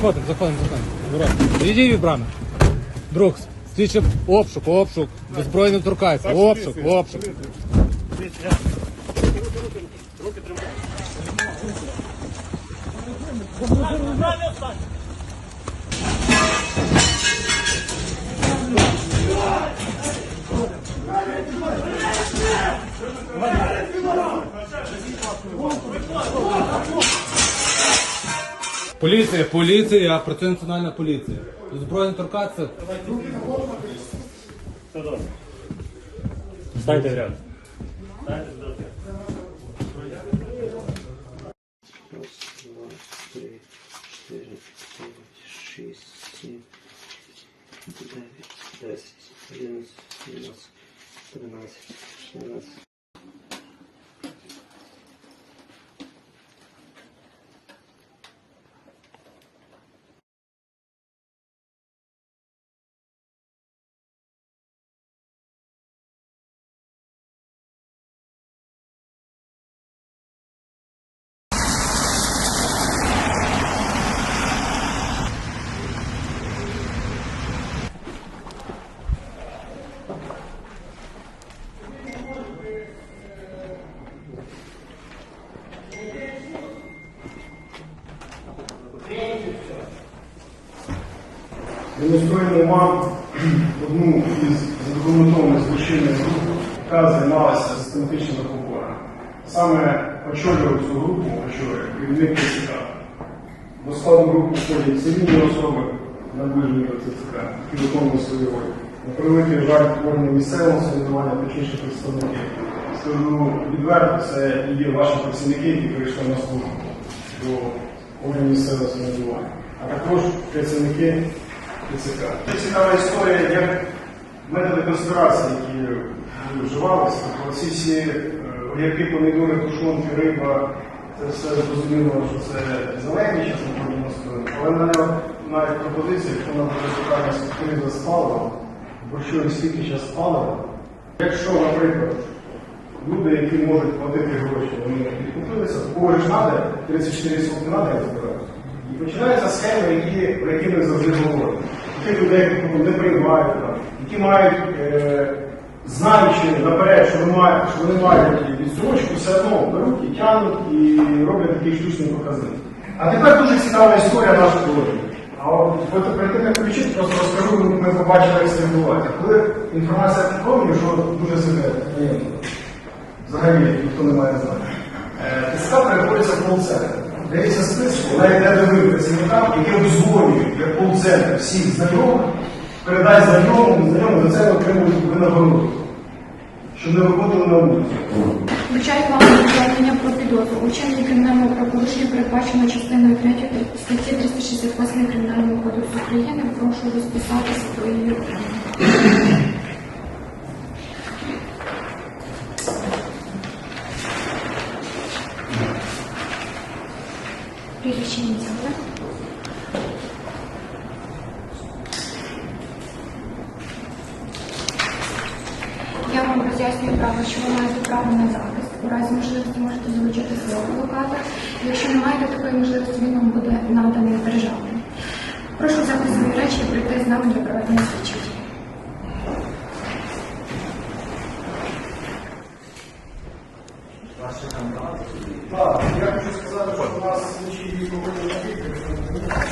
заходимо, заходимо, заходимо. Ворот. Відійдіть від брами. Друг, слідчим обшук, обшук. Беззбройно торкайся. Обшук, обшук. Поліція, поліція, працює національна поліція. Збройна торкатися. Станьте в ряд. Раз, два, три, чотири, п'ять, шість, Демонструємо вам одну із задокументованих злочинних груп, яка займалася систематичними поборами. Саме очолював цю групу, очолює керівник ТЦК. До складу групи входять цивільні особи, наближені до ТЦК, які виконують свою роль. На превеликий жаль, органи місцевого самоврядування та інші представники. Скажу відверто, це і є ваші працівники, які прийшли на службу до органів місцевого самоврядування, а також працівники ТЦК. Це цікава історія, як методи конспірації, які вживалися. Тобто ці всі е, огірки, помідори, тушонки, риба, це все зрозуміло, що це зелені, зараз ми продемонструємо. Але в мене навіть пропозиція, якщо нам буде питання криза з паливом, бо що і скільки зараз палива, якщо, наприклад, люди, які можуть платити гроші, вони підкупилися, кого ж треба, 34 сотки треба, я збираюся. І починаються схеми, які, про які ми завжди говоримо. Тих людей, які не приймають, які мають, е, знаючи наперед, що вони мають, що вони мають відстрочку, все одно беруть і тягнуть і роблять такий штучний показник. А тепер дуже цікава історія нашої колонії. А от перед тим, як включити, просто розкажу, ми побачили, як це відбувається. Коли інформація підкомлює, що дуже себе. Взагалі ніхто не має знати. Е, ТСК переходиться в колл-центр. Дається вона йде до вибору працівникам, які обзвонюють як колл-центр всіх знайомих, передай знайомим, знайомим за це отримують винагороду, щоб не виходили на вулицю. Вручаю вам повідомлення про підозру. У вчиненні кримінального правопорушення передбачено частиною 3 статті 368 Кримінального кодексу України. Прошу розписати свої Прізвище ім'я, так? Я вам роз'яснюю право, що ви маєте право на захист. У разі можливості можете залучити свого адвоката. Якщо не маєте такої можливості, він вам буде наданий державою. Прошу взяти речі і прийти з нами для проведення Так, я хочу сказати, що у нас слідчі дії повинні бути.